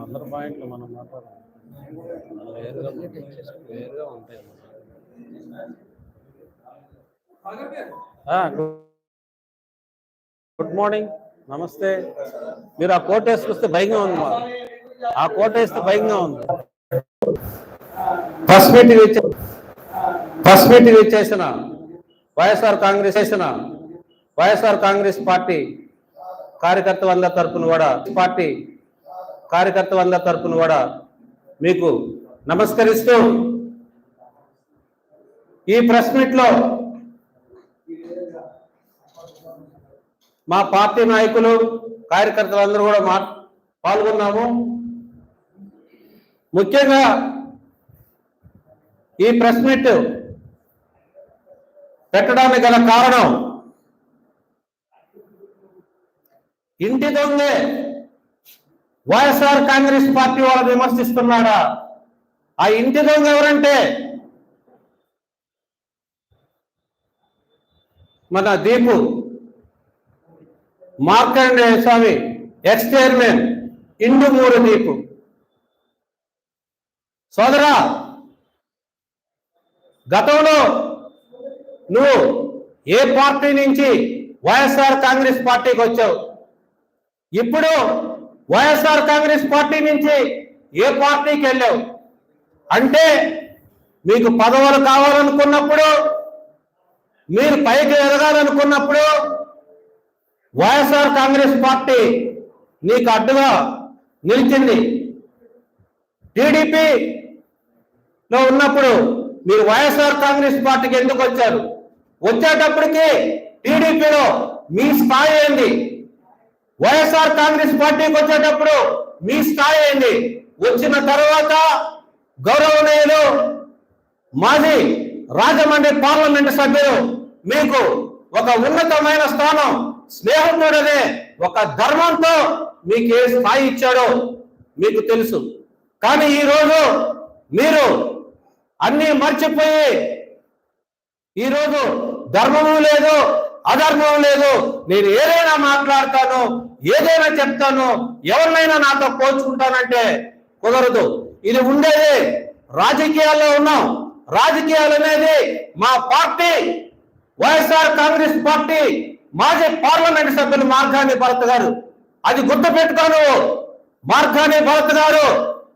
అందరి పాయింట్లు మనం మాట్లాడాలి వేరుగా వేరుగా ఉంటాయి. Good morning. నమస్తే. మీరు ఆ కోట్ వేసుకొస్తే భయంగా ఉంది. ఆ కోట్ వేస్తే భయంగా ఉంది. ఫస్ట్ మీటింగ్ ఇచ్చే ఫస్ట్ మీటింగ్ ఇచ్చేసిన వైఎస్ఆర్ కాంగ్రెస్ చేసిన వైఎస్ఆర్ కాంగ్రెస్ పార్టీ కార్యకర్తలందరి తరపున కూడా పార్టీ కార్యకర్తలందరి తరపున కూడా మీకు నమస్కరిస్తూ ఈ ప్రెస్ మీట్లో మా పార్టీ నాయకులు కార్యకర్తలందరూ కూడా మా పాల్గొన్నాము. ముఖ్యంగా ఈ ప్రెస్ మీట్ పెట్టడానికి గల కారణం ఇంటి దొంగే వైఎస్ఆర్ కాంగ్రెస్ పార్టీ వాళ్ళు విమర్శిస్తున్నాడా ఆ ఇంటి దొంగ ఎవరంటే? మన Deepu. Markande Swami ex chairman Indumuru Deepu. సోదరా గతంలో నువ్వు ఏ పార్టీ నుంచి వైఎస్ఆర్ కాంగ్రెస్ పార్టీకి వచ్చావు? ఇప్పుడు వైఎస్ఆర్ కాంగ్రెస్ పార్టీ నుంచి ఏ పార్టీకి వెళ్ళావు? అంటే మీకు పదవులు కావాలనుకున్నప్పుడు మీరు పైకి ఎదగాలనుకున్నప్పుడు వైఎస్ఆర్ కాంగ్రెస్ పార్టీ నీకు అడ్డుగా నిలిచింది. టీడీపీలో ఉన్నప్పుడు మీరు వైఎస్ఆర్ కాంగ్రెస్ పార్టీకి ఎందుకు వచ్చారు? వచ్చేటప్పటికి టీడీపీలో మీ స్థాయి ఏంది? వైఎస్ఆర్ కాంగ్రెస్ పార్టీకి వచ్చేటప్పుడు మీ స్థాయి ఏంది వచ్చిన తర్వాత గౌరవనీయులు మాజీ రాజమండ్రి పార్లమెంట్ సభ్యులు మీకు ఒక ఉన్నతమైన స్థానం స్నేహితుడనే ఒక ధర్మంతో మీకు ఏ స్థాయి ఇచ్చాడో మీకు తెలుసు. కానీ ఈరోజు మీరు అన్ని మర్చిపోయి ఈరోజు ధర్మము లేదు అధర్మం లేదు. నేను ఏదైనా మాట్లాడతాను ఏదైనా చెప్తాను ఎవరినైనా నాతో పోల్చుకుంటానంటే కుదరదు. ఇది ఉండేది రాజకీయాల్లో ఉన్నాం. రాజకీయాలు అనేది మా పార్టీ వైఎస్ఆర్ కాంగ్రెస్ పార్టీ మాజీ పార్లమెంట్ సభ్యులు మార్గాని భరత్ గారు. అది గుర్తు పెట్టుకోను మార్గాని భరత్ గారు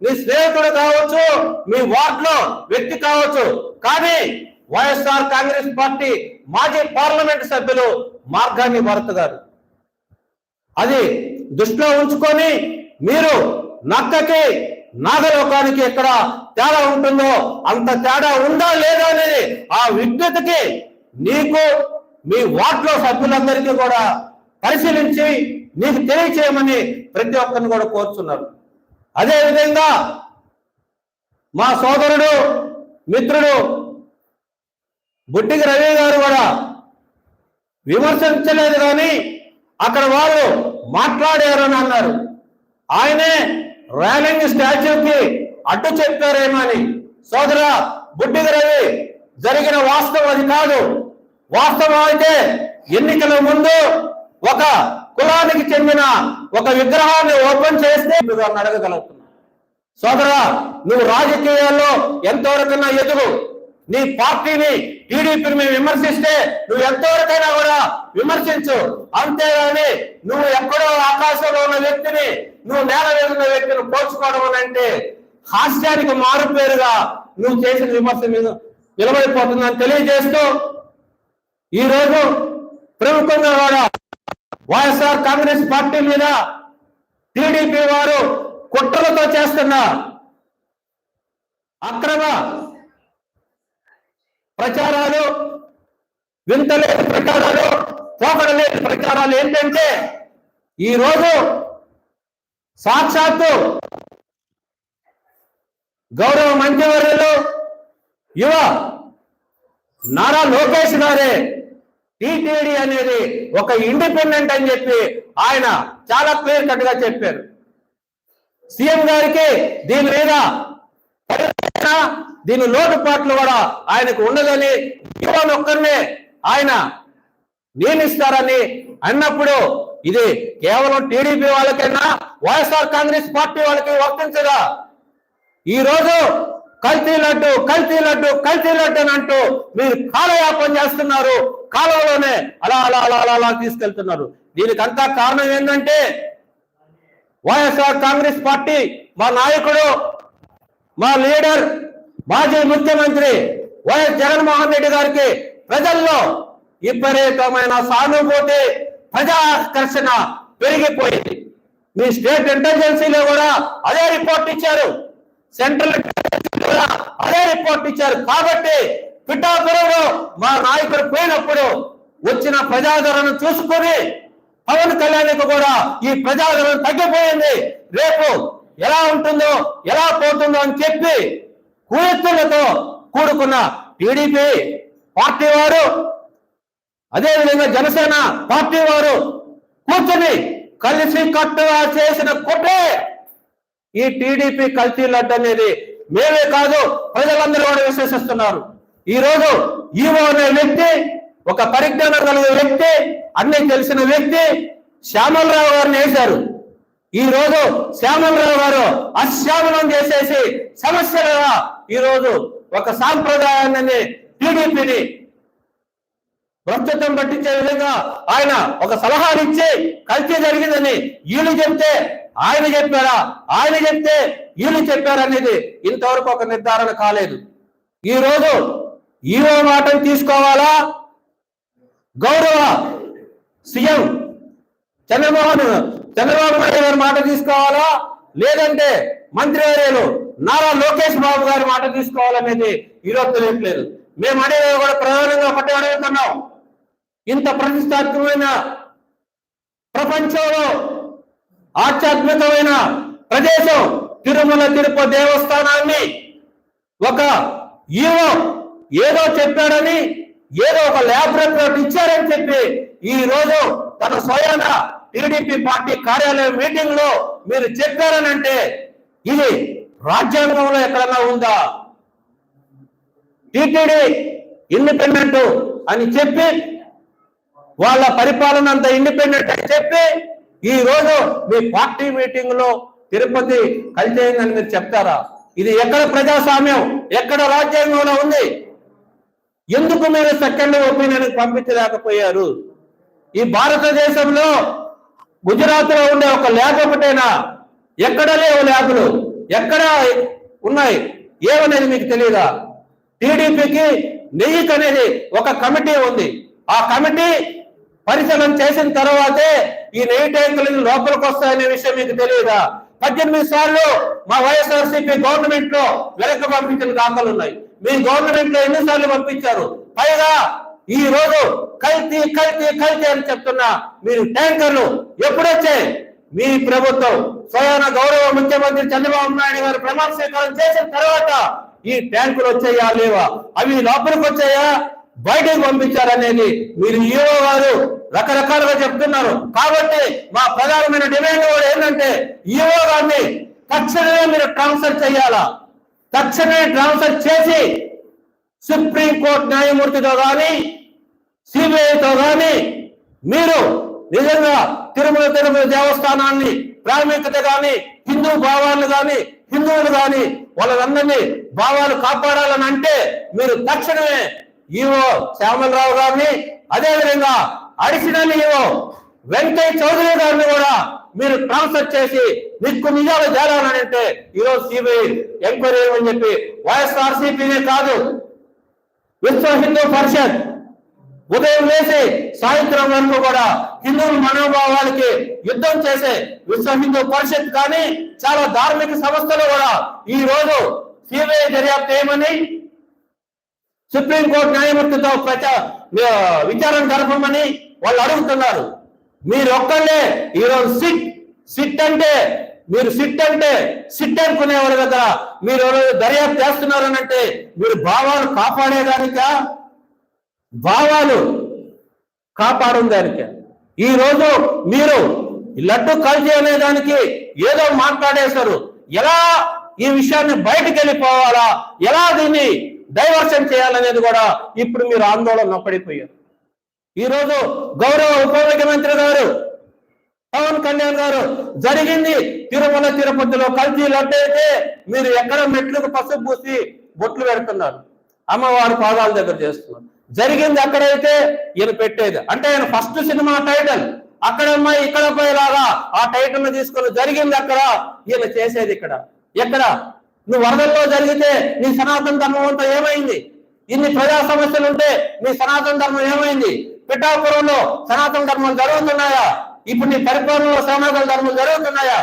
మీ స్నేహితుడు కావచ్చు మీ వార్డులో వ్యక్తి కావచ్చు. కానీ వైఎస్ఆర్ కాంగ్రెస్ పార్టీ మాజీ పార్లమెంట్ సభ్యులు మార్గాని భరత్ గారు. అది దృష్టిలో ఉంచుకొని మీరు నక్కకి నాగలోకానికి ఎక్కడ తేడా ఉంటుందో అంత తేడా ఉందా లేదా అనేది ఆ విజ్ఞతకి నీకు మీ వార్డులో సభ్యులందరికీ కూడా పరిశీలించి నీకు తెలియచేయమని ప్రతి ఒక్కరిని కూడా కోరుతున్నారు అదే విధంగా మా సోదరుడు మిత్రుడు బుట్టికి రవి గారు కూడా విమర్శించలేదు కానీ అక్కడ వాళ్ళు మాట్లాడారని అన్నారు. ఆయనే ర్యాలింగ్ స్టాచ్యూకి అడ్డు చెప్పారేమో అని. సోదర బుడ్డికి రవి జరిగిన వాస్తవం అది కాదు. వాస్తవం అయితే ఎన్నికల ముందు ఒక కులానికి చెందిన ఒక విగ్రహాన్ని ఓపెన్ చేస్తే అడగగలుగుతున్నా సోదరా నువ్వు రాజకీయాల్లో ఎంతవరకైనా ఎదుగు. నీ పార్టీని టీడీపీని మేము విమర్శిస్తే నువ్వు ఎంతవరకైనా కూడా విమర్శించు. అంతేగాని నువ్వు ఎక్కడో ఆకాశంలో ఉన్న వ్యక్తిని నువ్వు నేల మీద ఉన్న వ్యక్తిని పోల్చుకోవడం అంటే హాస్యానికి మారు పేరుగా నువ్వు చేసిన విమర్శ మీద నిలబడిపోతుందని తెలియజేస్తూ ఈ రోజు ప్రముఖంగా కూడా వైఎస్ఆర్ కాంగ్రెస్ పార్టీ మీద టీడీపీ వారు కుట్రలతో చేస్తున్న అక్రమ ప్రచారాలు వింతలేని ప్రచారాలు పోకడలేని ప్రచారాలు ఏంటంటే ఈ రోజు సాక్షాత్తు గౌరవ మంత్రివర్యులు యువ నారా లోకేష్ గారే టీటీడీ అనేది ఒక ఇండిపెండెంట్ అని చెప్పి ఆయన చాలా క్లియర్ కట్గా చెప్పారు. సీఎం గారికి దీని మీద పరిరక్షణ, దీని లోటుపాట్లు కూడా ఆయనకు ఉండదని ఇవాళ ఒక్కరినే ఆయన నియమిస్తారని అన్నప్పుడు ఇది కేవలం టీడీపీ వాళ్ళకైనా వైఎస్ఆర్ కాంగ్రెస్ పార్టీ వాళ్ళకి వర్తించదా? ఈ రోజు కల్తీ లడ్డు కల్తీ లడ్డు కల్తీ లడ్డు అని అంటూ మీరు కాలయాపన చేస్తున్నారు. కాలంలోనే అలా అలా అలా అలా అలా తీసుకెళ్తున్నారు. దీనికంతా కారణం ఏంటంటే వైఎస్ఆర్ కాంగ్రెస్ పార్టీ మా నాయకుడు మా లీడర్ మాజీ ముఖ్యమంత్రి వైఎస్ జగన్మోహన్ రెడ్డి గారికి ప్రజల్లో విపరీతమైన సానుభూతి ప్రజాకర్షణ పెరిగిపోయింది. మీ స్టేట్ ఇంటెలిజెన్సీలో కూడా అదే రిపోర్ట్ ఇచ్చారు. సెంట్రల్ కూడా అదే రిపోర్ట్ ఇచ్చారు. కాబట్టి పిఠాపురంలో మా నాయకుడు పోయినప్పుడు వచ్చిన ప్రజాదరణ చూసుకొని పవన్ కళ్యాణ్ కూడా ఈ ప్రజాదరణ తగ్గిపోయింది. రేపు ఎలా ఉంటుందో ఎలా పోతుందో అని చెప్పి కూయత్తులతో కూడుకున్న టీడీపీ పార్టీ వారు అదేవిధంగా జనసేన పార్టీ వారు కూర్చొని కలిసి కట్టుగా చేసిన కుట్రే ఈ టీడీపీ కల్తీ లడ్డు అనేది మేమే కాదు ప్రజలందరూ కూడా విశ్వసిస్తున్నారు. ఈ రోజు ఈవో అనే వ్యక్తి ఒక పరిజ్ఞానం కలిగిన వ్యక్తి అన్ని తెలిసిన వ్యక్తి శ్యామలరావు గారిని వేశారు. ఈ రోజు శ్యామలరావు గారు అశ్యామలం చేసేసి సమస్యలుగా ఈ రోజు ఒక సాంప్రదాయాన్ని టీడీపీని ప్రస్తుతం పట్టించే విధంగా ఆయన ఒక సలహాలు ఇచ్చి కల్తీ జరిగిందని వీళ్ళు చెప్తే ఆయన చెప్పారా? ఆయన చెప్తే వీళ్ళు చెప్పారనేది ఇంతవరకు ఒక నిర్ధారణ కాలేదు. ఈ రోజు ఈరో మాటను తీసుకోవాలా? గౌరవ సీఎం చంద్రమోహన్ చంద్రబాబు నాయుడు గారి మాట తీసుకోవాలా? లేదంటే మంత్రివర్యులు నారా లోకేష్ బాబు గారి మాట తీసుకోవాలనేది ఈరోజు తెలియట్లేదు. మేము అనేది కూడా ప్రధానంగా ఒకటే అడుగుతున్నాం. ఇంత ప్రతిష్టాత్మకమైన ప్రపంచంలో ఆధ్యాత్మికమైన ప్రదేశం తిరుమల తిరుపతి దేవస్థానాన్ని ఒక ఈవో ఏదో చెప్పాడని ఏదో ఒక ల్యాబ్ రిపోర్ట్ ఇచ్చారని చెప్పి ఈ రోజు తన స్వయాన టీడీపీ పార్టీ కార్యాలయం మీటింగ్లో మీరు చెప్పారనంటే ఇది రాజ్యాంగంలో ఎక్కడన్నా ఉందా? టీటీడీ ఇండిపెండెంట్ అని చెప్పి వాళ్ళ పరిపాలన అంత ఇండిపెండెంట్ అని చెప్పి ఈ రోజు మీ పార్టీ మీటింగ్లో తిరుపతి కలిసేయందని మీరు చెప్తారా? ఇది ఎక్కడ ప్రజాస్వామ్యం? ఎక్కడ రాజ్యాంగంలో ఉంది? ఎందుకు మీరు సెకండ్ ఒపీనియన్ పంపించలేకపోయారు? ఈ భారతదేశంలో గుజరాత్లో ఉండే ఒక ల్యాబ్ ఒకటైనా ఎక్కడ లేవు ల్యాబులు ఎక్కడ ఉన్నాయి? ఏమనేది మీకు తెలియదా టీడీపీకి నెయ్యికి అనేది ఒక కమిటీ ఉంది. ఆ కమిటీ పరిశీలన చేసిన తర్వాతే ఈ నెయ్యి ట్యాంకులు లోపలికి వస్తాయనే విషయం మీకు తెలియదా పద్దెనిమిది సార్లు మా వైఎస్ఆర్సీపీ గవర్నమెంట్లో వెనక్కి పంపించిన దాఖలు ఉన్నాయి. మీ గవర్నమెంట్లో ఎన్నిసార్లు పంపించారు? పైగా ఈ రోజు కల్తీ కల్తీ కల్తీ అని చెప్తున్నా మీరు ట్యాంకర్లు ఎప్పుడొచ్చాయి మీ ప్రభుత్వం స్వయాన గౌరవ ముఖ్యమంత్రి చంద్రబాబు నాయుడు గారు ప్రమాణ స్వీకారం చేసిన తర్వాత ఈ ట్యాంకులు వచ్చాయా లేవా? అవి లోపలికి వచ్చాయా? బయటకు పంపించారనేది మీరు ఈవో గారు రకరకాలుగా చెప్తున్నారు. కాబట్టి మా ప్రధానమైన డిమాండ్ కూడా ఏంటంటే ఈవో గారిని తక్షణమే మీరు ట్రాన్స్ఫర్ చేయాలా? తక్షణమే ట్రాన్స్ఫర్ చేసి సుప్రీం కోర్టు న్యాయమూర్తితో కానీ సిబిఐతో కానీ మీరు నిజంగా తిరుమల తిరుమల దేవస్థానాన్ని ప్రాముఖ్యత కానీ హిందూ భావాలను కానీ హిందువులు కానీ వాళ్ళందరినీ భావాలు కాపాడాలని అంటే మీరు తక్షణమే ఈవో శ్యామలరావు గారిని అదేవిధంగా అడిషనల్ ఈవో వెంకయ్య చౌదరి గారిని కూడా మీరు ట్రాన్స్ఫర్ చేసి మీకు నిజాలు చేరాలని అంటే ఈరోజు సిబిఐ ఎంక్వైరీ అని చెప్పి వైఎస్ఆర్సీపీనే కాదు విశ్వ హిందూ పరిషత్ ఉదయం లేసి సాయంత్రం వరకు కూడా హిందువుల మనోభావాలకి యుద్ధం చేసే విశ్వ హిందూ పరిషత్ కానీ చాలా ధార్మిక సంస్థలు కూడా ఈ రోజు సిబిఐ దర్యాప్తు చేయమని సుప్రీంకోర్టు న్యాయమూర్తితో ప్రచా విచారణ జరపమని వాళ్ళు అడుగుతున్నారు. మీరు ఒక్కళ్ళే ఈరోజు సిట్ సిట్ అంటే మీరు సిట్ అంటే సిట్ అనుకునే వాళ్ళ దగ్గర మీరు దర్యాప్తు చేస్తున్నారు అంటే మీరు భావాలు కాపాడేదానికా? భావాలు కాపాడడం దానికి. ఈరోజు మీరు ఈ లడ్డు కలిసి అనేదానికి ఏదో మాట్లాడేశారు. ఎలా ఈ విషయాన్ని బయటకు వెళ్ళిపోవాలా? ఎలా దీన్ని డైవర్షన్ చేయాలనేది కూడా ఇప్పుడు మీరు ఆందోళన పడిపోయారు. ఈరోజు గౌరవ ఉప ముఖ్యమంత్రి గారు పవన్ కళ్యాణ్ గారు జరిగింది తిరుమల తిరుపతిలో కల్తీ లడ్డు అయితే మీరు ఎక్కడ మెట్లకు పసుపు పూసి బొట్లు పెడుతున్నారు. అమ్మవారి పాదాల దగ్గర చేస్తున్నారు. జరిగింది అక్కడైతే ఈయన పెట్టేది. అంటే ఆయన ఫస్ట్ సినిమా టైటిల్ అమ్మాయి ఇక్కడ పోయేలాగా ఆ టైటిల్ తీసుకొని జరిగింది అక్కడ ఈయన చేసేది ఇక్కడ. ఎక్కడ? నువ్వు వరదల్లో జరిగితే నీ సనాతన ధర్మం అంతా ఏమైంది? ఇన్ని ప్రజా సమస్యలు ఉంటే నీ సనాతన ధర్మం ఏమైంది? పిఠాపురంలో సనాతన ధర్మం జరుగుతున్నాయా? ఇప్పుడు నీ పరిపాలనలో సనాతన ధర్మం జరుగుతున్నాయా?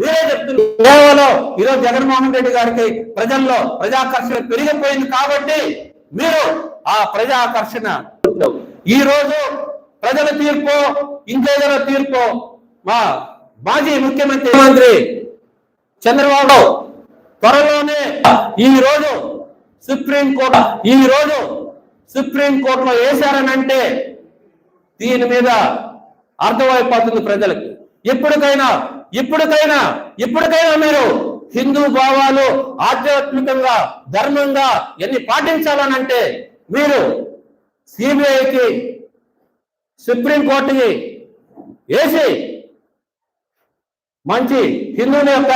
మీరే చెప్తున్నారు. కేవలం ఈరోజు జగన్మోహన్ రెడ్డి గారికి ప్రజల్లో ప్రజాకర్షణ పెరిగిపోయింది కాబట్టి మీరు ఆ ప్రజాకర్షణ. ఈ రోజు ప్రజల తీర్పు ఇంకేదైనా తీర్పు మా మాజీ ముఖ్యమంత్రి మంత్రి చంద్రబాబు త్వరలోనే ఈ రోజు సుప్రీం కోర్టు ఈ రోజు సుప్రీం కోర్టులో వేశారనంటే దీని మీద అర్థమైపోతుంది ప్రజలకి. ఎప్పటికైనా ఇప్పటికైనా ఇప్పటికైనా మీరు హిందూ భావాలు ఆధ్యాత్మికంగా ధర్మంగా ఎన్ని పాటించాలనంటే మీరు సిబిఐకి సుప్రీంకోర్టుకి వేసి మంచి హిందువుల యొక్క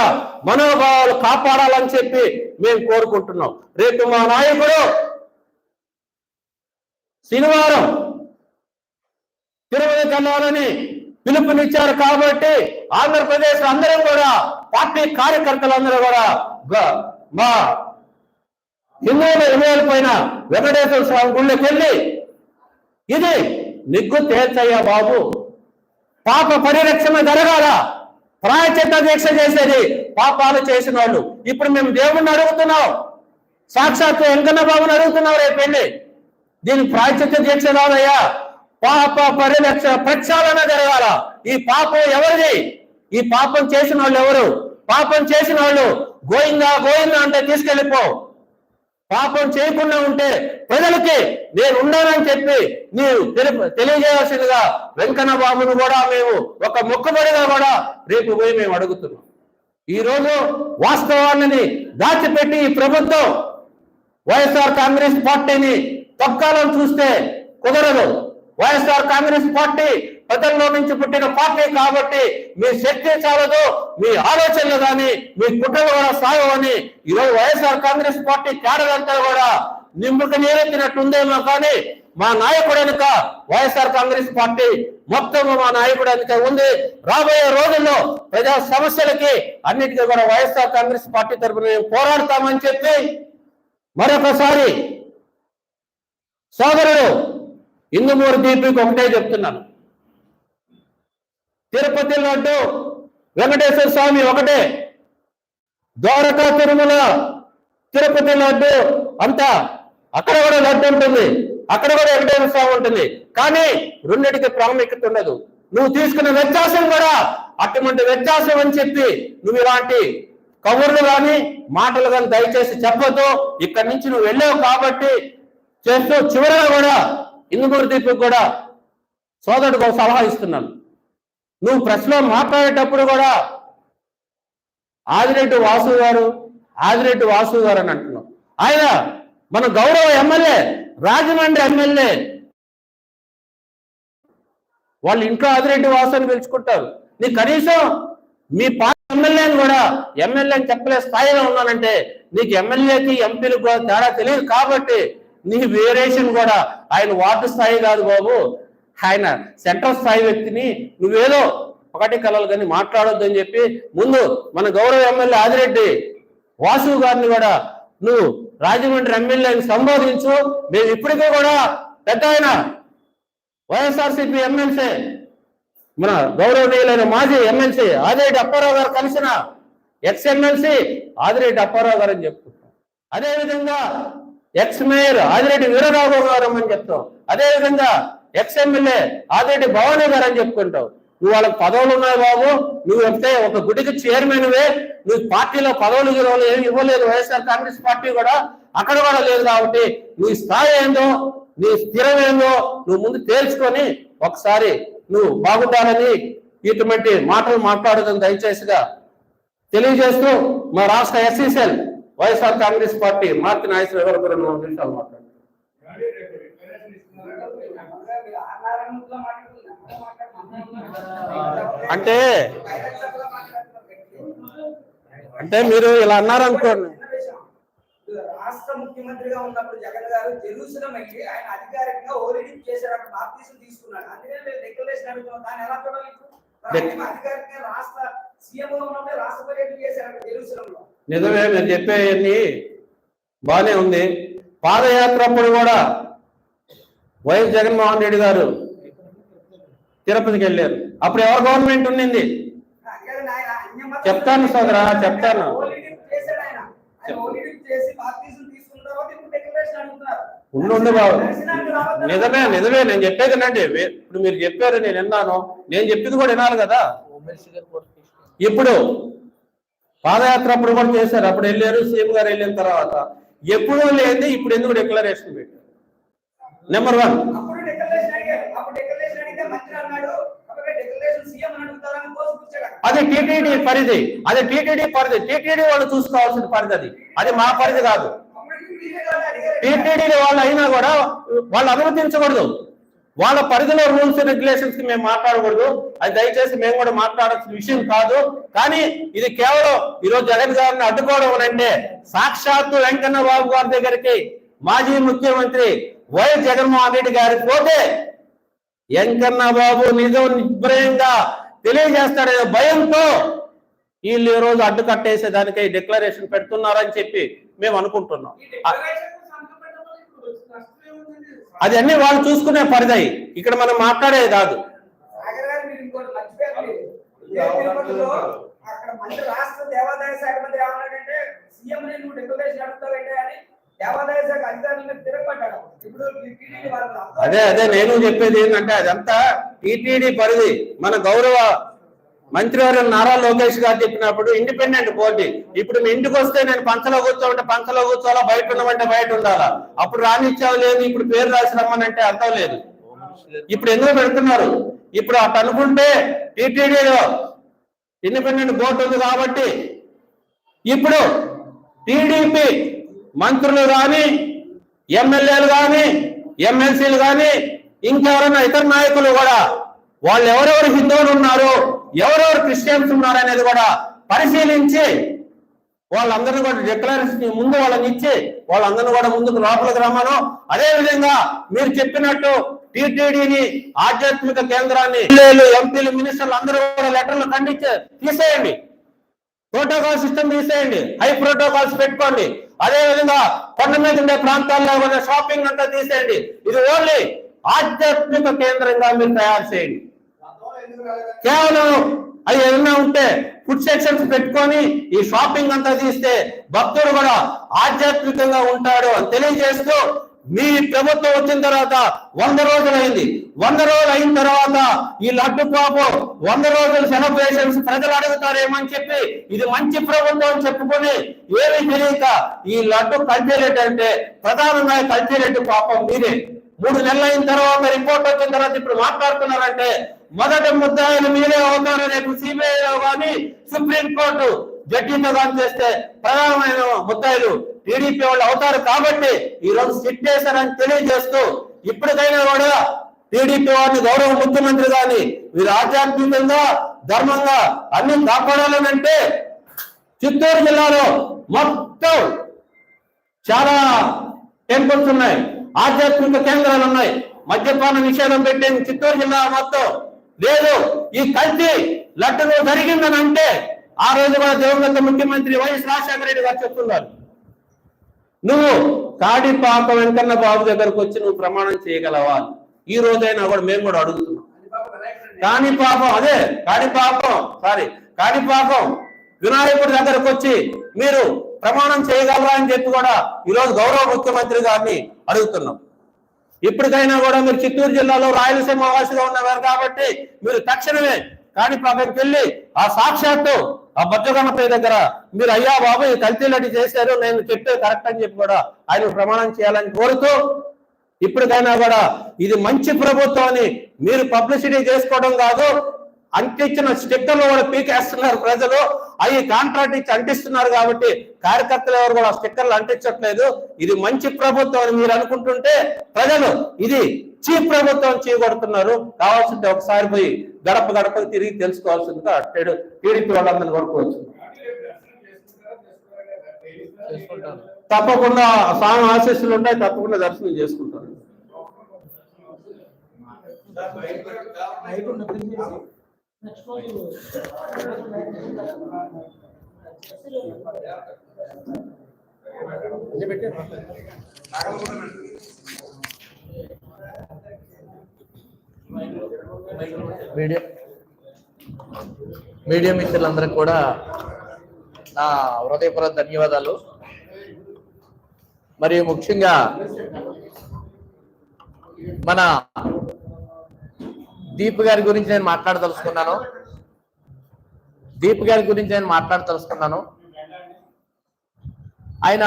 మనోభావాలు కాపాడాలని చెప్పి మేము కోరుకుంటున్నాం. రేపు మా నాయకుడు శనివారం తిరుమల కన్నాలని పిలుపునిచ్చారు కాబట్టి ఆంధ్రప్రదేశ్ అందరం కూడా పార్టీ కార్యకర్తలందరూ కూడా మా హిందువుల ఇమేల పైన వెంకటేశ్వర స్వామి గుళ్ళకి వెళ్ళి ఇది నిగ్గు తేల్చయ్యా బాబు. పాప పరిరక్షణ జరగాల. ప్రాయచిత్త దీక్ష చేసేది పాపాలు చేసిన వాళ్ళు. ఇప్పుడు మేము దేవుణ్ణి అడుగుతున్నాం. సాక్షాత్తు వెంకన్న బాబుని అడుగుతున్నాం రేపు వెళ్ళి. దీనికి ప్రాయచిత్త దీక్ష రాదయ్యా. పాప పరిరక్ష ప్రక్షాళన జరగాల. ఈ పాపం ఎవరిది? ఈ పాపం చేసిన వాళ్ళు ఎవరు? పాపం చేసిన వాళ్ళు గోయిందా గోయిందా అంటే తీసుకెళ్ళిపో. పాపం చేయకుండా ఉంటే ప్రజలకి నేను ఉన్నానని చెప్పి నీవు తెలియజేయాల్సిందిగా వెంకన్న బాబును కూడా మేము ఒక మొక్కుబడిగా కూడా రేపు పోయి మేము అడుగుతున్నాం. ఈరోజు వాస్తవాన్ని దాచిపెట్టి ఈ ప్రభుత్వం వైఎస్ఆర్ కాంగ్రెస్ పార్టీని తొక్కాలని చూస్తే కుదరదు. వైఎస్ఆర్ కాంగ్రెస్ పార్టీ పెద్దల్లో నుంచి పుట్టిన పార్టీ కాబట్టి మీ శక్తి చాలదు మీ ఆలోచనలు కానీ మీ కుట్రలు కూడా సాగవని ఈరోజు వైఎస్ఆర్ కాంగ్రెస్ పార్టీ క్యాడర్ అంతా కూడా నిమ్మక నీరెత్తినట్టుందేమో కానీ మా నాయకుడు వెనుక వైఎస్ఆర్ కాంగ్రెస్ పార్టీ మొత్తం మా నాయకుడు వెనుక ఉంది. రాబోయే రోజుల్లో ప్రజా సమస్యలకి అన్నిటికీ కూడా వైఎస్ఆర్ కాంగ్రెస్ పార్టీ తరఫున మేము పోరాడతామని చెప్పి మరొకసారి సోదరుడు ఇందుమూరి దీపికి ఒకటే చెప్తున్నాను. తిరుపతి లడ్డు వెంకటేశ్వర స్వామి ఒకటే. ద్వారకా తిరుమల తిరుపతి లడ్డు అంతా అక్కడ కూడా లడ్డు ఉంటుంది. అక్కడ కూడా వెంకటేశ్వర స్వామి ఉంటుంది. కానీ రెండింటికి ప్రాముఖ్యత ఉండదు. నువ్వు తీసుకున్న వ్యత్యాసం కూడా అటువంటి వ్యత్యాసం అని చెప్పి నువ్వు ఇలాంటి కబుర్లు కానీ మాటలు కానీ దయచేసి చెప్పొద్దు. ఇక్కడి నుంచి నువ్వు వెళ్ళావు కాబట్టి చేస్తూ చివరిగా కూడా ఇందుమూరి దీపుకి కూడా సోదరుడికి ఒక సలహా ఇస్తున్నాను. నువ్వు ప్రెస్లో మాట్లాడేటప్పుడు కూడా ఆదిరెడ్డి వాసు గారు ఆదిరెడ్డి వాసు గారు అని అంటున్నావు. ఆయన మన గౌరవ ఎమ్మెల్యే రాజమండ్రి ఎమ్మెల్యే. వాళ్ళు ఇంట్లో ఆదిరెడ్డి వాసు అని పిలుచుకుంటారు. నీ కనీసం మీ పార్టీ ఎమ్మెల్యేని కూడా ఎమ్మెల్యే అని చెప్పలే స్థాయిలో ఉన్నానంటే నీకు ఎమ్మెల్యేకి ఎంపీలకు కూడా తేడా తెలియదు కాబట్టి నీ వేరియేషన్ కూడా ఆయన వార్డు స్థాయి కాదు బాబు. ఆయన సెంట్రల్ స్థాయి వ్యక్తిని నువ్వేదో ఒకటి కలలు కానీ మాట్లాడొద్దు అని చెప్పి ముందు మన గౌరవ ఎమ్మెల్యే ఆదిరెడ్డి వాసు గారిని కూడా నువ్వు రాజమండ్రి ఎమ్మెల్యేని సంబోధించు. మేము ఇప్పటికీ కూడా పెద్ద ఆయన వైఎస్ఆర్సీపీ ఎమ్మెల్సీ మన గౌరవనీయులైన మాజీ ఎమ్మెల్సీ ఆదిరెడ్డి అప్పారావు గారు కలిసిన ఎక్స్ ఎమ్మెల్సీ ఆదిరెడ్డి అప్పారావు గారు అని చెప్పుకుంటాం. అదేవిధంగా ఎక్స్ మేయర్ ఆదిరెడ్డి వీరరాఘవ గారు అని చెప్తాం. అదేవిధంగా ఎక్స్ ఎమ్మెల్యే ఆదిరెడ్డి భవానీ గారు అని చెప్పుకుంటావు. నువ్వు వాళ్ళకి పదవులు ఉన్నాయి బాబు నువ్వు వెళ్తే ఒక గుడికి చైర్మన్వే నువ్వు పార్టీలో పదవులు గిరవలు ఏమి ఇవ్వలేదు వైఎస్ఆర్ కాంగ్రెస్ పార్టీ కూడా అక్కడ కూడా లేదు కాబట్టి నీ స్థాయి ఏందో నీ స్థిరం ఏందో నువ్వు ముందు తేల్చుకొని ఒకసారి నువ్వు బాగుండాలని ఇటువంటి మాటలు మాట్లాడదని దయచేసిగా తెలియజేస్తూ మా రాష్ట్ర SC cell YSR Congress party Maruti నాయకులు ఎవరు రెండు నిమిషాలు మాట్లాడారు. అంటే అంటే మీరు ఇలా అన్నారనుకోండి. రాష్ట్ర ముఖ్యమంత్రిగా ఉన్నప్పుడు జగన్ గారు జెరూసలం వెళ్ళి ఆయన అధికారికంగా ఓరిడింగ్ చేశారు బాప్తీసం తీసుకున్నాడు. అందుకని మేము డిక్లరేషన్ అడుగుతున్నాం. దాన్ని ఎలా చూడాలి అధికారికంగా రాష్ట్ర సీఎం ఉన్నప్పుడే రాష్ట్ర పర్యటన చేశారు జెరూసలంలో. నిజమే మీరు చెప్పేవన్నీ బానే ఉంది. పాదయాత్ర అప్పుడు కూడా వైఎస్ జగన్మోహన్ రెడ్డి గారు తిరుపతికి వెళ్ళారు. అప్పుడు ఎవరు గవర్నమెంట్ ఉండింది చెప్తాను సోదరా, చెప్తాను. ఉండు బాబు. నిజమే నిజమే నేను చెప్పేది నండి ఇప్పుడు మీరు చెప్పారు నేను విన్నాను. నేను చెప్పింది కూడా వినాలి కదా. ఇప్పుడు పాదయాత్ర అప్పుడు కూడా చేశారు. అప్పుడు వెళ్ళారు సీఎం గారు వెళ్ళిన తర్వాత. ఎప్పుడూ లేని ఇప్పుడు ఎందుకు డిక్లరేషన్ పెట్టారు? నెంబర్ వన్ అది టీటీడీ పరిధి. అది టీటీడీ పరిధి. టీటీడీ వాళ్ళు చూసుకోవాల్సిన పరిధి అది. అది మా పరిధి కాదు. టీటీడీ వాళ్ళు అయినా కూడా వాళ్ళు అనుమతించకూడదు. వాళ్ళ పరిధిలో రూల్స్ రెగ్యులేషన్స్కి మేము మాట్లాడకూడదు. అది దయచేసి మేము కూడా మాట్లాడాల్సిన విషయం కాదు. కానీ ఇది కేవలం ఈరోజు జగన్ గారిని అడ్డుకోవడం అంటే సాక్షాత్తు వెంకన్న బాబు గారి దగ్గరికి మాజీ ముఖ్యమంత్రి వైఎస్ జగన్మోహన్ రెడ్డి గారి పోతే వెంకన్న బాబు నిజం నిర్భయంగా తెలియజేస్తాడనే భయంతో వీళ్ళు ఈ రోజు అడ్డు కట్టేసే దానికై డిక్లరేషన్ పెడుతున్నారని చెప్పి మేము అనుకుంటున్నాం? అది అన్ని వాళ్ళు చూసుకునే పరిధి. ఇక్కడ మనం మాట్లాడేది కాదు. అక్కడ మంత్రి రాష్ట్ర దేవాదాయ శాఖ మంత్రి ఏమన్నాడంటే సీఎం నువ్వు డిక్లరేషన్ అడుగుతావేంటే? అని అదే అదే నేను చెప్పేది ఏంటంటే అదంతా టీటీడీ పరిధి. మన గౌరవ మంత్రివర్యులు నారా లోకేష్ గారు చెప్పినప్పుడు ఇండిపెండెంట్ బోర్డు ఇప్పుడు మీ ఇంటికి వస్తే నేను పంచలో కూర్చోమంటే పంచలో కూర్చోవాలా బయట ఉండమంటే బయట ఉండాలా? అప్పుడు రానిచ్చావు లేదు ఇప్పుడు పేరు రాసి రమ్మనంటే అర్థం లేదు. ఇప్పుడు ఎందుకు పెడుతున్నారు? ఇప్పుడు అటు అనుకుంటే టీటీడీలో ఇండిపెండెంట్ బోర్డు ఉంది కాబట్టి ఇప్పుడు టీడీపీ మంత్రులు కానీ ఎమ్మెల్యేలు కానీ ఎమ్మెల్సీలు కానీ ఇంకెవరైనా ఇతర నాయకులు కూడా వాళ్ళు ఎవరెవరు హిందువులు ఉన్నారు ఎవరెవరు క్రిస్టియన్స్ ఉన్నారు అనేది కూడా పరిశీలించి వాళ్ళందరినీ కూడా డిక్లరేషన్ ముందు వాళ్ళని ఇచ్చి వాళ్ళందరినీ కూడా ముందుకు లోపలికి రమ్మను. అదే విధంగా మీరు చెప్పినట్టు టీటీడీని ఆధ్యాత్మిక కేంద్రాన్ని ఎంపీలు మినిస్టర్లు అందరూ కూడా లెటర్లు ఖండించే తీసేయండి. ప్రోటోకాల్ సిస్టమ్ తీసేయండి. హై ప్రోటోకాల్స్ పెట్టుకోండి. అదే విధంగా కొండ మీద ఉండే ప్రాంతాల్లో ఉన్న షాపింగ్ అంతా తీసేయండి. ఇది ఓన్లీ ఆధ్యాత్మిక కేంద్రంగా మీరు తయారు చేయండి. కేవలం అవి ఏమైనా ఉంటే ఫుడ్ సెక్షన్స్ పెట్టుకొని ఈ షాపింగ్ అంతా తీస్తే భక్తుడు కూడా ఆధ్యాత్మికంగా ఉంటాడు అని తెలియజేస్తూ మీ ప్రభుత్వం వచ్చిన తర్వాత వంద రోజులు అయింది వంద రోజులు అయిన తర్వాత ఈ లడ్డు పాపం వంద రోజులు సెలబ్రేషన్స్ ప్రజలు అడుగుతారేమో చెప్పి ఇది మంచి ప్రభుత్వం అని చెప్పుకొని ఏమీ తెలియక ఈ లడ్డు కల్తీరేట్ అంటే ప్రధానంగా కల్తీరేట్ పాపం మీరే మూడు నెలలు అయిన తర్వాత రిపోర్ట్ వచ్చిన తర్వాత ఇప్పుడు మాట్లాడుతున్నారంటే మొదటి ముద్దాయిలు మీరే అవుతారు రేపు సిబిఐలో కానీ సుప్రీం కోర్టు జడ్జితో కానీ చేస్తే ప్రధానమైన ముద్దాయిలు టీడీపీ వాళ్ళు అవుతారు కాబట్టి ఈ రోజు సిట్ చేశారని తెలియజేస్తూ ఇప్పటికైనా కూడా టీడీపీ వారిని గౌరవ ముఖ్యమంత్రి గాని వీరు ఆధ్యాత్మికంగా ధర్మంగా అన్ని కాపాడాలనంటే చిత్తూరు జిల్లాలో మొత్తం చాలా టెంపుల్స్ ఉన్నాయి ఆధ్యాత్మిక కేంద్రాలు ఉన్నాయి. మద్యపాన నిషేధం పెట్టింది చిత్తూరు జిల్లా మొత్తం. లేదు ఈ కల్తీ లట్టలో జరిగిందని అంటే ఆ రోజు కూడా దివంగత ముఖ్యమంత్రి వైఎస్ రాజశేఖర రెడ్డి గారు చెప్తున్నారు. నువ్వు కాడిపాక వెంకన్న బాబు దగ్గరకు వచ్చి నువ్వు ప్రమాణం చేయగలవా? ఈ రోజైనా కూడా మేము కూడా అడుగుతున్నాం. కాణిపాకం అదే కాణిపాకం సారీ కాణిపాకం వినాయకుడి దగ్గరకు వచ్చి మీరు ప్రమాణం చేయగలరా అని చెప్పి కూడా ఈ రోజు గౌరవ ముఖ్యమంత్రి గారిని అడుగుతున్నాం. ఇప్పటికైనా కూడా మీరు చిత్తూరు జిల్లాలో రాయలసీమ వాసిగా ఉన్నవారు కాబట్టి మీరు తక్షణమే కాణిపాకకి వెళ్ళి ఆ సాక్షాత్తు ఆ బొజ్జగణపతి దగ్గర మీరు అయ్యా బాబు ఈ కల్తీలటి చేశారు నేను చెప్పే కరెక్ట్ అని చెప్పి కూడా ఆయన ప్రమాణం చేయాలని కోరుతూ ఇప్పటికైనా కూడా ఇది మంచి ప్రభుత్వం అని మీరు పబ్లిసిటీ చేసుకోవడం కాదు అంటించిన స్టిక్కర్లు కూడా పీకేస్తున్నారు ప్రజలు. అవి కాంట్రాక్ట్ ఇచ్చి అంటిస్తున్నారు కాబట్టి కార్యకర్తలు ఎవరు కూడా స్టిక్కర్లు అంటించట్లేదు. ఇది మంచి ప్రభుత్వం అని మీరు అనుకుంటుంటే ప్రజలు ఇది చీప్ ప్రభుత్వం చేయగొడుతున్నారు కావాల్సింటే ఒకసారి పోయి గడప గడప తిరిగి తెలుసుకోవాల్సిందిగా టీడీపీ వాళ్ళందరినీ కోరుకోవచ్చు. తప్పకుండా స్వామి ఆశీస్సులు ఉంటాయి తప్పకుండా దర్శనం చేసుకుంటారు. మీడియా మీడియా మిత్రులందరికీ కూడా నా హృదయపూర్వక ధన్యవాదాలు. మరియు ముఖ్యంగా మన దీప్ గారి గురించి నేను మాట్లాడదలుచుకున్నాను. దీప్ గారి గురించి నేను మాట్లాడదలుచుకున్నాను. ఆయన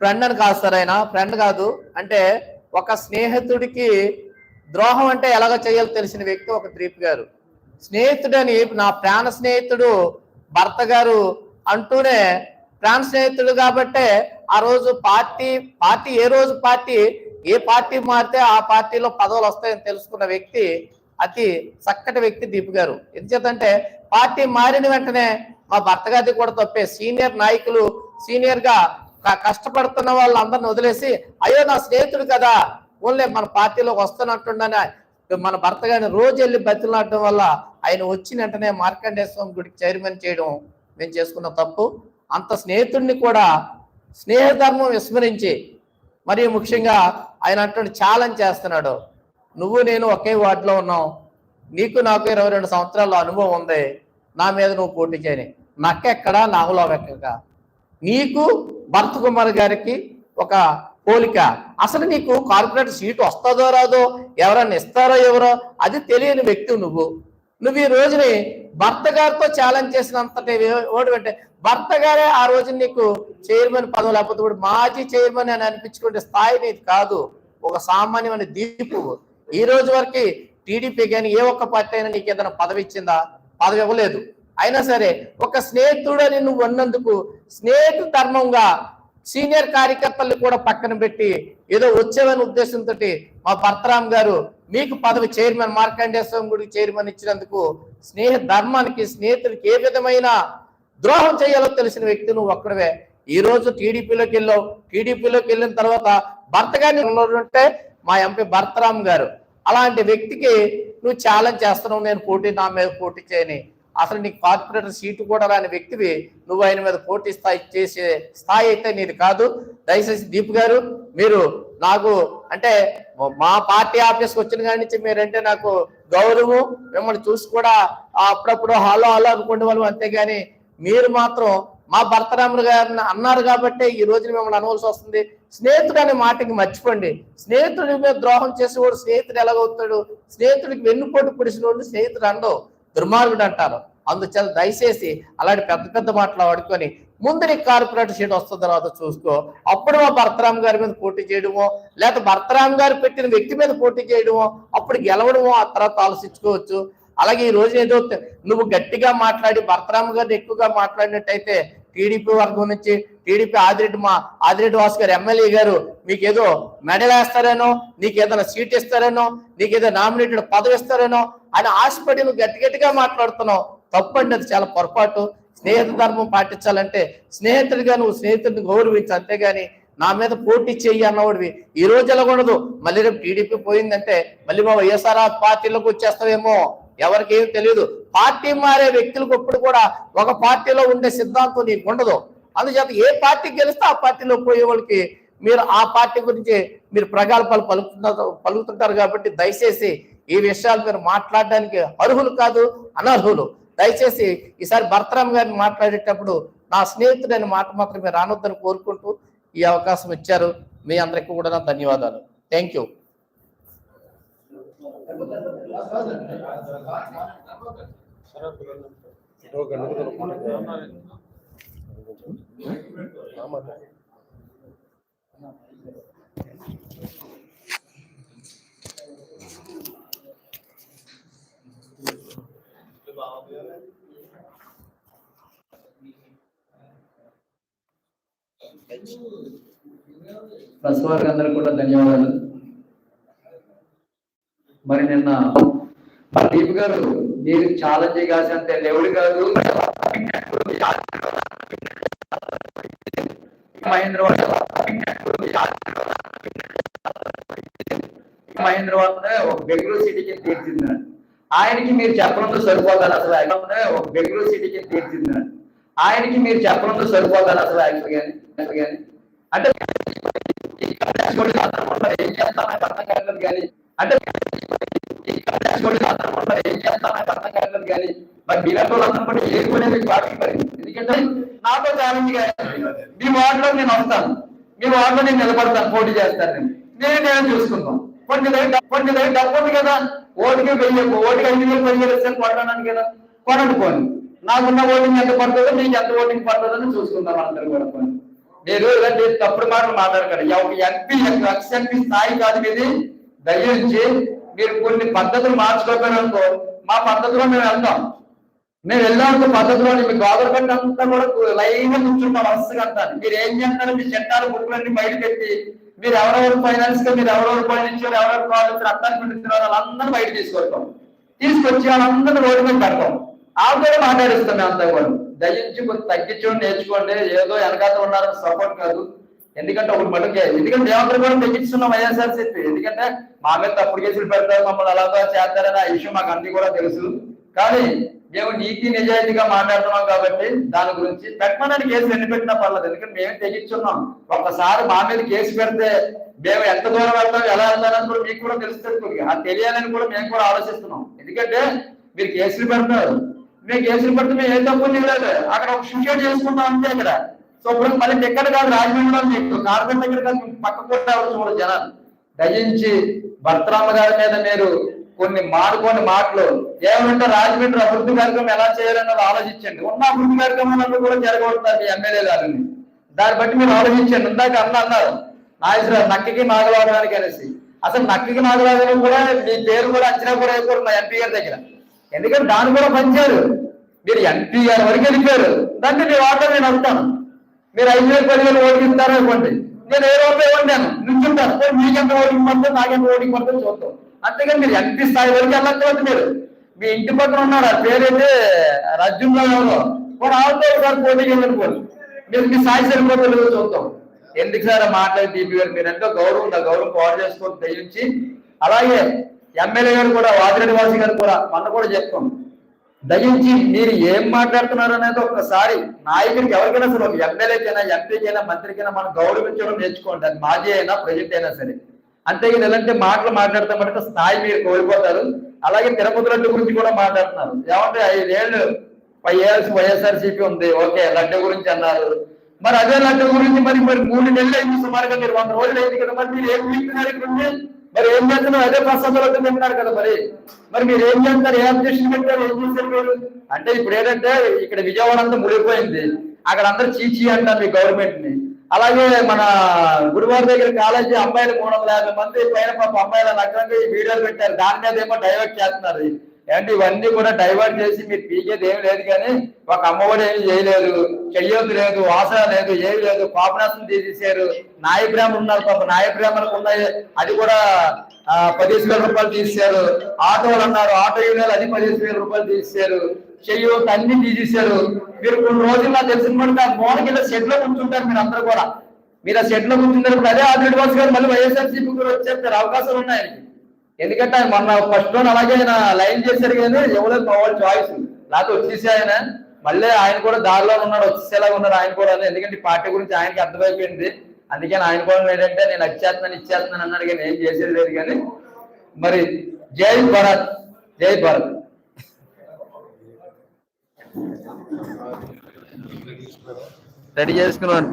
ఫ్రెండ్ అని కాదు సార్ ఆయన. ఫ్రెండ్ కాదు. అంటే ఒక స్నేహితుడికి ద్రోహం అంటే ఎలాగ చేయాలో తెలిసిన వ్యక్తి ఒక దీప్ గారు. స్నేహితుడని నా ప్రాణ స్నేహితుడు భర్త గారు అంటూనే ప్రాణ స్నేహితుడు కాబట్టే ఆ రోజు పార్టీ పార్టీ ఏ రోజు పార్టీ ఏ పార్టీ మారితే ఆ పార్టీలో పదవులు వస్తాయని తెలుసుకున్న వ్యక్తి అతి చక్కటి వ్యక్తి దీప్ గారు. ఎందుచేతంటే పార్టీ మారిన వెంటనే మా భర్త గారిది కూడా తప్పే. సీనియర్ నాయకులు సీనియర్గా కష్టపడుతున్న వాళ్ళందరిని వదిలేసి అయ్యో నా స్నేహితుడు కదా ఓన్లే మన పార్టీలోకి వస్తున్నట్టుండని మన భర్త గారిని రోజు వెళ్ళి బతిలాడటం వల్ల ఆయన వచ్చిన వెంటనే మార్కండేశ్వరం గుడికి చైర్మన్ చేయడం మేము చేసుకున్న తప్పు. అంత స్నేహితుడిని కూడా స్నేహధర్మం విస్మరించి మరియు ముఖ్యంగా ఆయన అంటున్నాడు ఛాలెంజ్ చేస్తున్నాడు. నువ్వు నేను ఒకే వార్డులో ఉన్నావు నీకు నాకు ఇరవై రెండు సంవత్సరాల అనుభవం ఉంది. నా మీద నువ్వు పోటీ చేయని. నక్కెక్కడా నాగులో వెక్కక నీకు భరత్ కుమార్ గారికి ఒక పోలిక. అసలు నీకు కార్పొరేట్ సీటు వస్తుందో రాదో ఎవరన్నా ఇస్తారో ఎవరో అది తెలియని వ్యక్తి నువ్వు. నువ్వు ఈ రోజుని భర్త గారితో ఛాలెంజ్ చేసినంతటి ఓటు పెట్టే భర్త గారే ఆ రోజు నీకు చైర్మన్ పదవి లేకపోతే ఇప్పుడు మాజీ చైర్మన్ అని అనిపించుకునే స్థాయి నీది కాదు. ఒక సామాన్యమైన దీపు. ఈ రోజు వరకు టీడీపీ కానీ ఏ ఒక్క పార్టీ అయినా నీకు ఏదైనా పదవి ఇచ్చిందా? పదవి ఇవ్వలేదు. అయినా సరే ఒక స్నేహితుడని నువ్వు ఉన్నందుకు స్నేహితు ధర్మంగా సీనియర్ కార్యకర్తల్ని కూడా పక్కన పెట్టి ఏదో వచ్చేవని ఉద్దేశంతో మా భర్తరామ్ గారు మీకు పదవి చైర్మన్ మార్కండేశ్వరం గుడికి చైర్మన్ ఇచ్చినందుకు స్నేహ ధర్మానికి స్నేహితుడికి ఏ విధమైన ద్రోహం చేయాలో తెలిసిన వ్యక్తి నువ్వు ఒక్కడవే. ఈ రోజు టీడీపీలోకి వెళ్ళావు. టీడీపీలోకి వెళ్ళిన తర్వాత భర్త గారిని ఉంటే మా ఎంపీ భర్తరామ్ గారు. అలాంటి వ్యక్తికి నువ్వు ఛాలెంజ్ చేస్తున్నావు. నేను పోటీ నా మీద పోటీ చేయని. అసలు నీకు కార్పొరేటర్ సీటు కూడా రాని వ్యక్తివి నువ్వు ఆయన మీద పోటీ స్థాయి చేసే స్థాయి అయితే నీది కాదు. దయచేసి దీప్ గారు మీరు నాకు అంటే మా పార్టీ ఆఫీస్కి వచ్చిన కాడి నుంచి మీరంటే నాకు గౌరవం మిమ్మల్ని చూసి కూడా అప్పుడప్పుడు హలో హలో అనుకునే వాళ్ళు అంతేగాని మీరు మాత్రం మా భర్తరాములు గారిని అన్నారు కాబట్టి ఈ రోజున మిమ్మల్ని అనవలసి వస్తుంది. స్నేహితుడు అనే మాటకి మర్చిపోండి. స్నేహితుడి మీద ద్రోహం చేసేవాడు స్నేహితుడు ఎలాగవుతాడు? స్నేహితుడికి వెన్నుపోటు పొడిచినోడు స్నేహితుడు అండవు దుర్మార్గుడు అంటారు. అందుచేత దయచేసి అలాంటి పెద్ద పెద్ద మాటలు వాడుకొని ముందు నీకు కార్పొరేట్ సీట్ వస్తుంది తర్వాత చూసుకో. అప్పుడు మా భర్తరామ్ గారి మీద పోటీ చేయడమో లేకపోతే భర్తరామ్ గారు పెట్టిన వ్యక్తి మీద పోటీ చేయడమో అప్పుడు గెలవడమో ఆ తర్వాత ఆలోచించుకోవచ్చు. అలాగే ఈ రోజు ఏదో నువ్వు గట్టిగా మాట్లాడి భర్తరామ్ గారిని ఎక్కువగా మాట్లాడినట్టయితే టీడీపీ వర్గం నుంచి టీడీపీ ఆదిరెడ్డి మా ఆదిరెడ్డి వాసు గారు ఎమ్మెల్యే గారు మీకేదో మెడల్ వేస్తారేనో నీకు ఏదైనా సీట్ ఇస్తారేనో నీకు ఏదో నామినేటెడ్ పదవి ఇస్తారేనో అని ఆశపడి నువ్వు గట్టి గట్టిగా మాట్లాడుతున్నావు. తప్పండి అది చాలా పొరపాటు. స్నేహిత ధర్మం పాటించాలంటే స్నేహితుడిగా నువ్వు స్నేహితుడిని గౌరవించు అంతేగాని నా మీద పోటీ చెయ్యి అన్నవాడివి. ఈ రోజు ఎలా ఉండదు మళ్ళీ రేపు టీడీపీ పోయిందంటే మళ్ళీ మా వైఎస్ఆర్ పార్టీలోకి వచ్చేస్తావేమో. ఎవరికి ఏం తెలియదు పార్టీ మారే వ్యక్తులకు ఇప్పుడు కూడా ఒక పార్టీలో ఉండే సిద్ధాంతం నీకు ఉండదు. అందుచేత ఏ పార్టీ గెలిస్తే ఆ పార్టీలో పోయే వాళ్ళకి మీరు ఆ పార్టీ గురించి మీరు ప్రగల్భాలు పలుకుతున్నారు పలుకుతుంటారు కాబట్టి దయచేసి ఈ విషయాలు మీరు మాట్లాడడానికి అర్హులు కాదు అనర్హులు. దయచేసి ఈసారి భర్తరామ్ గారిని మాట్లాడేటప్పుడు నా స్నేహితుడని మాట మాత్రం మీరు రానొద్దని కోరుకుంటూ ఈ అవకాశం ఇచ్చారు. మీ అందరికీ కూడా నా ధన్యవాదాలు. థ్యాంక్ యూ ప్రెస్ వారికి అందరికి కూడా ధన్యవాదాలు మరి నిన్న దీప్ గారు మీరు ఛాలెంజ్ కాసంటే లెవెల్ కాదు. మహేంద్ర మహేంద్ర ఒక బెంగళూరు సిటీకి తీర్చిందండి ఆయనకి మీరు చెప్పడంతో సరిపోతారు అసలు యాక్చువల్గా ఒక బెంగళూరు సిటీకి తీర్చిందండి ఆయనకి మీరు చెప్పడంతో సరిపోతారు అసలు యాక్చువల్గా యాక్చువల్గా అంటే అంటే ఏం చేస్తామో అర్థం కాలేదు కానీ మరి మీలాంటి వాళ్ళందరూ కూడా ఏరుకునేది పార్టీ ఎందుకంటే నాతో ఛాలెంజ్ మీ వార్డులో నేను వస్తాను. మీ వార్డులో నేను నిలబడతాను. పోటీ చేస్తాను నేను. నేను నేను చూసుకుందాం? కొన్ని దగ్గర కొన్ని దగ్గర డబ్బు ఉంది కదా. ఓటుకి వెయ్యి ఓటుకి ఐదు వేలు పది వేలు ఇస్తాను కొట్టడానికి కదా. కొనండి నాకున్న ఓటింగ్ ఎంత పడుతుందో మీకు ఎంత ఓటింగ్ పడుతుందని చూసుకుందాం అందరూ కూడా పోనీ. మీరు ఇలాంటి తప్పుడు మాటలు మాట్లాడకండి. ఎంపీ ఎక్స్ ఎంపీ స్థాయి కాదు మీది. దయించి మీరు కొన్ని పద్ధతులు మార్చుకోకపోయినారనుకో మా పద్ధతిలో మేము వెళ్తాం. మేము వెళ్ళాము పద్ధతిలో మీ గోదావరి అంతా కూడా లైవ్గా కూర్చుంటాం వరుసగా అంతా. మీరు ఏం చేస్తారు? మీ చట్టాలు బుక్లన్నీ బయట పెట్టి మీరు ఎవరెవరు ఫైనాన్స్గా మీరు ఎవరెవరు పండించారు ఎవరెవరు కావాలి అర్థాన్ని పండించారు వాళ్ళందరూ బయట తీసుకొస్తాం. తీసుకొచ్చి వాళ్ళందరూ రోడ్డు మీద పెడతాం. ఆవిడ మాట్లాడిస్తాం మేము అంతా కూడా. దయించి కొంచెం తగ్గించుకొని నేర్చుకోండి. ఏదో వెనకాల ఉన్నారని సపోర్ట్ కాదు. ఎందుకంటే ఒకటి మటుకే ఎందుకంటే దేవతలు కూడా తగ్గించున్నాం వైఎస్ఆర్సీపీ. ఎందుకంటే మా మీద తప్పుడు కేసులు పెడతారు మమ్మల్ని అలాగా చేస్తారని ఆ విషయం మాకు అన్ని కూడా తెలుసు. కానీ మేము నీతి నిజాయితీగా మాట్లాడుతున్నాం కాబట్టి దాని గురించి పెట్టమని కేసులు ఎన్ని పెట్టినా పర్లేదు ఎందుకంటే మేము తెగించున్నాం ఒక్కసారి మా మీద కేసు పెడితే మేము ఎంత దూరం వెళ్తాం ఎలా వెళ్తామని కూడా మీకు కూడా తెలుస్తుంది అది తెలియాలని కూడా మేము కూడా ఆలోచిస్తున్నాం. ఎందుకంటే మీరు కేసులు పెడతారు. మేము కేసులు పెడితే మేము ఏ తప్పు చేయలేదు. అక్కడ ఒక షూట్ చేసుకుంటాం అంతే ఇక్కడ. సో ఇప్పుడు మళ్ళీ ఎక్కడ కాదు రాజమండ్రిలో మీకు. కార్పెట్ దగ్గర కాదు పక్క కూడా ఎవరు చూడరు జనాలు. దయించి భర్తరామ గారి మీద మీరు కొన్ని మాడుకోని మాటలు. ఏమంటే రాజమండ్రి అభివృద్ధి కార్యక్రమం ఎలా చేయాలన్నది ఆలోచించండి. ఉన్న అభివృద్ధి కార్యక్రమాలన్నీ కూడా జరగబడుతున్నారు మీ ఎమ్మెల్యే గారిని. దాన్ని బట్టి మీరు ఆలోచించండి. ఇందాక అన్న అన్నారు నాగేశ్వరరావు నక్కకి నాగలాగడానికి అనేసి. అసలు నక్కకి నాగలాగడం కూడా మీ పేరు కూడా అంచనా కూడా అయిపోరు మా ఎంపీ గారి దగ్గర. ఎందుకంటే దాన్ని కూడా పంచారు. మీరు ఎంపీ గారి వరకు వెళ్ళిపోయారు. దాన్ని మీ వాటర్ నేను అంటాను మీరు ఐదు వేలు పదివేలు ఓటింగ్ ఇస్తారు అనుకోండి నేను ఏ రూపాయి ఇవ్వండి నుంచుంటాను. మీకెంత ఓటింగ్ పడుతుంది నాకెంత ఓటింగ్ పడుతుంది చూద్దాం అంతేగాని మీరు ఎంపీ స్థాయి వరకు వెళ్ళట్లేదు మీరు. మీ ఇంటి పక్కన ఉన్నారు ఆ పేరైతే రజ్జుల్లో ఎవరో. కూడా ఆవుతో ఒకసారి పోటీ వెళ్ళనుకోండి మీరు మీ స్థాయి సరిపోతుంది చూద్దాం ఎందుకు సార్ మాట్లాడి టీపీ గారు? మీరు ఎంతో గౌరవం గౌరవం పాడు చేసుకొని దయించి. అలాగే ఎమ్మెల్యే గారు కూడా వాదిరెడ్డి వాసి గారు కూడా మొన్న కూడా చెప్తాం దయించి మీరు ఏం మాట్లాడుతున్నారు అనేది ఒక్కసారి నాయకుడికి ఎవరికైనా సరే ఒక ఎమ్మెల్యేకైనా ఎంపీకైనా మంత్రికైనా మనం గౌరవించడం నేర్చుకోండి. అది మాజీ అయినా ప్రజెంట్ అయినా సరే. అంతేగాని ఎలాంటి మాటలు మాట్లాడతాం అంటే స్థాయి మీరు కోల్పోతారు. అలాగే తిరుపతి లడ్డు గురించి కూడా మాట్లాడుతున్నారు. ఏమంటే ఐదేళ్ళు వైఎస్ ఇయర్స్ వైఎస్ఆర్సీపీ ఉంది. ఓకే లడ్డు గురించి అన్నారు. మరి అదే లడ్డు గురించి మరి మరి మూడు నెలలు అయింది. సుమారుగా మీరు వంద రోజులు అయింది కదా. మరి మీరు ఏం వీక్తున్నారు ఇక్కడ? మరి ఏం చేస్తున్నావు? అదే ప్రసంగంలో లడ్డు తింటున్నారు కదా మరి. మరి మీరు ఏం చేస్తారు? ఏ అబ్జెక్షన్ పెట్టారు ఏం చేశారు మీరు? అంటే ఇప్పుడు ఏంటంటే ఇక్కడ విజయవాడ అంతా ముడిపోయింది అక్కడ అందరు చీచి అంటారు మీ గవర్నమెంట్ని అలాగే మన గురువారి దగ్గర కాలేజీ అమ్మాయిలు మూడు వందల యాభై మంది పైన పాప అమ్మాయిల నగ్నంగా ఈ వీడియోలు పెట్టారు. దాని మీద ఏమో డైవర్ట్ చేస్తున్నారు. ఏంటి ఇవన్నీ కూడా డైవర్ట్ చేసి మీరు పీకేది ఏం లేదు కానీ ఒక అమ్మఒడి ఏమి చేయలేదు చెయ్యొద్దు లేదు వాసన లేదు ఏమి లేదు పాపనాశనం తీసేశారు నాయ ఉన్నారు పాప నాయ ఉన్నాయి. అది కూడా పదిహేను వేల రూపాయలు తీసేశారు. ఆటోలు అన్నారు ఆటో యూనియన్లు అది పదిహేను వేల రూపాయలు తీసేశారు. చెయ్యొద్దు అన్ని తీసేశారు. మీరు కొన్ని రోజులు నాకు తెలిసిన కూడా ఆ మోనకి షెడ్లో కూర్చుంటారు మీరు అందరూ కూడా. మీరు ఆ షెడ్లో కూర్చున్నప్పుడు అదే ఆదిరెడ్డి వాసు గారు మళ్ళీ వైఎస్ఆర్సీపీ కూడా వచ్చేస్తారు అవకాశాలు ఉన్నాయి ఎందుకంటే ఆయన మొన్న ఫస్ట్ లోన్ అలాగే ఆయన లైన్ చేశారు కానీ ఎవరో వాళ్ళ చాయిస్ లేకపోతే వచ్చేసి ఆయన మళ్ళీ ఆయన కూడా దారిలో ఉన్నాడు వచ్చేసేలాగా ఉన్నాడు ఆయన కూడా. ఎందుకంటే పార్టీ గురించి ఆయనకి అర్థమైపోయింది. అందుకని ఆయన కూడా ఏంటంటే నేను వచ్చేస్తున్నాను ఇచ్చేస్తున్నాను అన్నాడు కానీ ఏం చేసేది లేదు కానీ మరి జై భరత్ జై భరత్. రెడీ చేసుకున్నాను